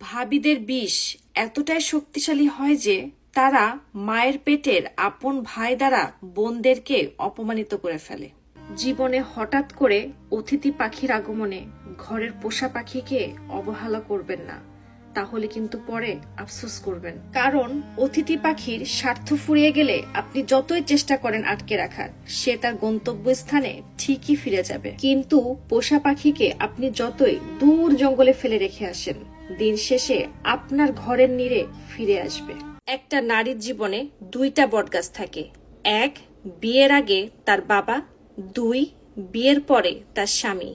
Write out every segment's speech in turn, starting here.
ভাবিদের বিষ এতটাই শক্তিশালী হয় যে তারা মায়ের পেটের আপন ভাই দ্বারা বোনদেরকে অপমানিত করে ফেলে। জীবনে হঠাৎ করে অতিথি পাখির আগমনে ঘরের পোষা পাখিকে অবহেলা করবেন না, তাহলে কিন্তু পরে আফসোস করবেন। কারণ অতিথি পাখির স্বার্থ ফুরিয়ে গেলে আপনি যতই চেষ্টা করেন আটকে রাখার, সে তার গন্তব্যস্থানে ঠিকই ফিরে যাবে। কিন্তু পোষা পাখিকে আপনি যতই দূর জঙ্গলে ফেলে রেখে আসেন দিন শেষে আপনার ঘরের নীড়ে ফিরে আসবে। একটা নারীর জীবনে দুইটা বটগাছ থাকে। এক, বিয়ের আগে তার বাবা, দুই, বিয়ের পরে তার স্বামী।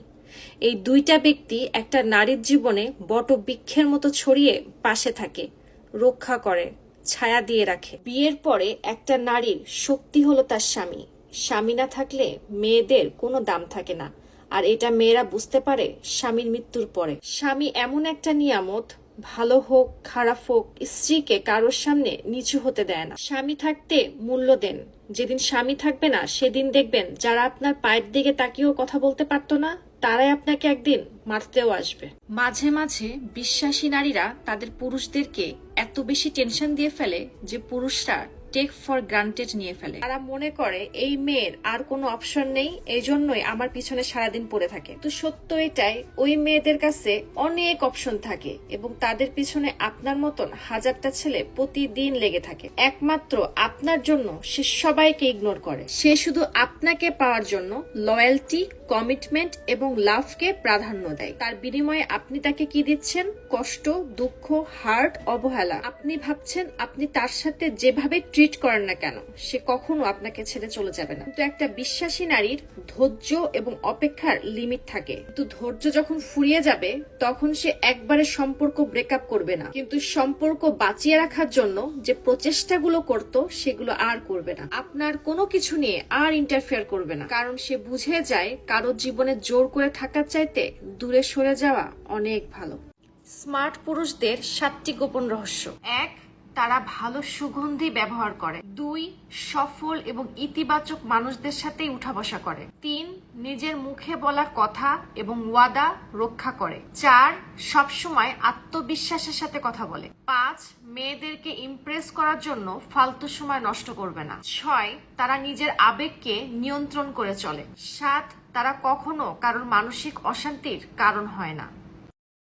এই দুইটা ব্যক্তি একটা নারীর জীবনে বট বৃক্ষের মতো ছড়িয়ে পাশে থাকে, রক্ষা করে, ছায়া দিয়ে রাখে। বিয়ের পরে একটা নারীর শক্তি হলো তার স্বামী। স্বামী না থাকলে মেয়েদের কোনো দাম থাকে না। আর এটা মেয়েরা বুঝতে পারে স্বামীর মৃত্যুর পরে। স্বামী এমন একটা নিয়ামত, ভালো হোক, খারাপ হোক, স্ত্রীকে কারোর সামনে নিচু হতে দেয় না। স্বামী থাকতে মূল্য দেন। যেদিন স্বামী থাকবে না, সেদিন দেখবেন যারা আপনার পায়ের দিকে তাকিয়েও কথা বলতে পারতো না, তারাই আপনাকে একদিন মারতেও আসবে। মাঝে মাঝে বিশ্বাসী নারীরা তাদের পুরুষদেরকে এত বেশি টেনশন দিয়ে ফেলে যে পুরুষরা টেক ফর গ্রান্টেড নিয়ে ফেলে। তারা মনে করে, এই মেয়ের আর কোনো অপশন নেই এই জন্যই আমার পিছনে সারাদিন পড়ে থাকে। তো সত্য এটাই, ওই মেয়েদের কাছে অনেক অপশন থাকে এবং তাদের পিছনে আপনার মতন হাজারটা ছেলে প্রতিদিন লেগে থাকে। একমাত্র আপনার জন্য সে সবাইকে ইগনোর করে। সে শুধু আপনাকে পাওয়ার জন্য লয়্যালটি কমিটমেন্ট এবং লাভকে প্রাধান্য দেয়। তার বিনিময়ে আপনি তাকে কি দিচ্ছেন? কষ্ট, দুঃখ হার্ট অবহেলা। আপনি ভাবছেন আপনি তার সাথে যেভাবে ট্রিট করেন না কেন? সে কখনো আপনাকে ছেড়ে চলে যাবে না। কিন্তু একটা বিশ্বাসী নারীর ধৈর্য এবং অপেক্ষার লিমিট থাকে। কিন্তু ধৈর্য যখন ফুরিয়ে যাবে, তখন সে একবারে সম্পর্ক ব্রেকআপ করবে না। কিন্তু সম্পর্ক বাঁচিয়ে রাখার জন্য যে প্রচেষ্টাগুলো করত, সেগুলো আর করবে না। আপনার কোনো কিছু নিয়ে আর ইন্টারফেয়ার করবে না। কারণ সে বুঝে যায় কারও জীবনে জোর করে থাকার চাইতে দূরে সরে যাওয়া অনেক ভালো। স্মার্ট পুরুষদের সাতটি গোপন রহস্য। এক তারা ভালো সুগন্ধি ব্যবহার করে। দুই, সফল এবং ইতিবাচক মানুষদের সাথেই উঠা বসা করে। তিন, নিজের মুখে বলা কথা এবং ওয়াদা রক্ষা করে। চার, সবসময় আত্মবিশ্বাসের সাথে কথা বলে। পাঁচ, মেয়েদেরকে ইমপ্রেস করার জন্য ফালতু সময় নষ্ট করবে না। ছয়, তারা নিজের আবেগকে নিয়ন্ত্রণ করে চলে। সাত, তারা কখনো কারোর মানসিক অশান্তির কারণ হয় না।